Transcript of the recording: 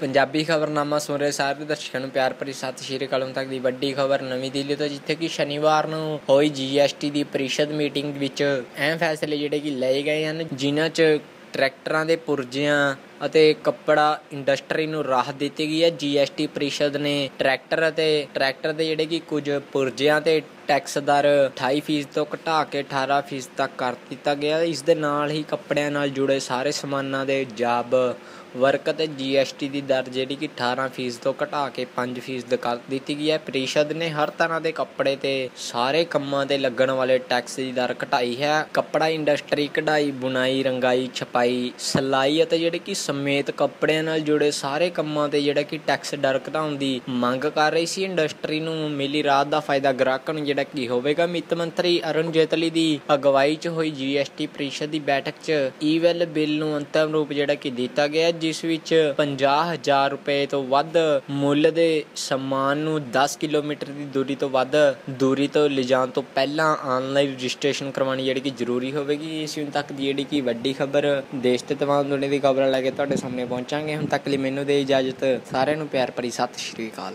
ਪੰਜਾਬੀ ਖਬਰਨਾਮਾ ਸੁਣ ਰਹੇ ਸਾਰੇ ਦਰਸ਼ਕਾਂ ਨੂੰ ਪਿਆਰ ਭਰੀ ਸਤਿ ਸ਼੍ਰੀ ਅਕਾਲ। ਹੁਣ ਤੱਕ ਦੀ ਵੱਡੀ ਖਬਰ ਨਵੀਂ ਦਿੱਲੀ ਤੋਂ, ਜਿੱਥੇ ਕਿ ਸ਼ਨੀਵਾਰ ਨੂੰ ਹੋਈ ਜੀਐਸਟੀ ਦੀ ਪਰਿਸ਼ਦ ਮੀਟਿੰਗ ਵਿੱਚ ਅਹਿਮ ਫੈਸਲੇ ਜਿਹੜੇ ਕਿ ਲਏ ਗਏ ਹਨ, ਜਿਨ੍ਹਾਂ 'ਚ ਟਰੈਕਟਰਾਂ ਦੇ ਪੁਰਜਿਆਂ ਅਤੇ ਕੱਪੜਾ ਇੰਡਸਟਰੀ ਨੂੰ ਰਾਹਤ ਦਿੱਤੀ ਗਈ ਹੈ। ਜੀਐਸਟੀ ਪਰਿਸ਼ਦ ਨੇ ਟਰੈਕਟਰ ਅਤੇ ਟਰੈਕਟਰ ਦੇ ਜਿਹੜੇ ਕਿ ਕੁਝ ਪੁਰਜਿਆਂ ਤੇ ਟੈਕਸ ਦਰ 28% ਤੋਂ ਘਟਾ ਕੇ 18% ਤੱਕ ਕਰ ਦਿੱਤਾ ਗਿਆ। ਇਸ ਦੇ ਨਾਲ ਹੀ ਕੱਪੜਿਆਂ ਨਾਲ ਜੁੜੇ ਸਾਰੇ ਸਮਾਨਾਂ ਦੇ ਜਾਬ ਵਰਕ ਅਤੇ ਜੀਐਸਟੀ ਦੀ ਦਰ ਜਿਹੜੀ ਕਿ 18% ਤੋਂ ਘਟਾ ਕੇ 5% ਕਰ ਦਿੱਤੀ ਗਈ ਹੈ। ਪ੍ਰੀਸ਼ਦ ਨੇ ਹਰ ਤਰ੍ਹਾਂ ਦੇ ਕੱਪੜੇ ਤੇ ਸਾਰੇ ਕੰਮਾਂ ਤੇ ਲੱਗਣ ਵਾਲੇ ਟੈਕਸ ਦੀ ਦਰ ਘਟਾਈ ਹੈ। ਕੱਪੜਾ ਇੰਡਸਟਰੀ ਕਢਾਈ, ਬੁਣਾਈ, ਰੰਗਾਈ, ਛਪਾਈ, ਸਲਾਈ ਅਤੇ ਜਿਹੜੇ ਕਿ ਸਮੇਤ ਕੱਪੜਿਆਂ ਨਾਲ ਜੁੜੇ ਸਾਰੇ ਕੰਮਾਂ ਤੇ ਜਿਹੜਾ ਕਿ ਟੈਕਸ ਦਰ ਘਟਾਉਣ ਦੀ ਮੰਗ ਕਰ ਰਹੀ ਸੀ। ਇੰਡਸਟਰੀ ਨੂੰ ਮਿਲੀ ਰਾਹਤ ਦਾ ਫਾਇਦਾ ਗ੍ਰਾਹਕਾਂ ਨੂੰ ਜਿਹੜਾ ਕੀ ਹੋਵੇਗਾ। ਵਿੱਤ ਮੰਤਰੀ ਅਰੁਣ ਜੇਤਲੀ ਦੀ ਅਗਵਾਈ 'ਚ ਹੋਈ ਜੀਐਸਟੀ ਪ੍ਰੀਸ਼ਦ ਦੀ ਬੈਠਕ 'ਚ ਈਵੈਲ ਬਿੱਲ ਨੂੰ ਅੰਤਮ ਰੂਪ ਜਿਹੜਾ ਕਿ ਦਿੱਤਾ ਗਿਆ ਜਿਸ ਵਿੱਚ 50000 ਰੁਪਏ ਤੋਂ ਵੱਧ ਮੁੱਲ ਦੇ ਸਮਾਨ ਨੂੰ 10 ਕਿਲੋਮੀਟਰ ਦੀ ਦੂਰੀ ਤੋਂ ਵੱਧ ਦੂਰੀ ਤੋਂ ਲਿਜਾਣ ਤੋਂ ਪਹਿਲਾਂ ਆਨਲਾਈਨ ਰਜਿਸਟ੍ਰੇਸ਼ਨ ਕਰਵਾਉਣੀ ਜਿਹੜੀ ਕਿ ਜ਼ਰੂਰੀ ਹੋਵੇਗੀ। ਇਸ ਹੁਣ ਤੱਕ ਦੀ ਜਿਹੜੀ ਕਿ ਵੱਡੀ ਖਬਰ ਦੇਸ਼ ਤੇ ਤਮਾਮ ਦੁਨੀਆ ਦੀ ਖਬਰਾਂ ਲੈ ਕੇ ਤੁਹਾਡੇ ਸਾਹਮਣੇ ਪਹੁੰਚਾਂਗੇ। ਹੁਣ ਤੱਕ ਲਈ ਮੈਨੂੰ ਦੇ ਇਜਾਜ਼ਤ, ਸਾਰਿਆਂ ਨੂੰ ਪਿਆਰ ਭਰੀ ਸਤਿ ਸ਼੍ਰੀ ਅਕਾਲ।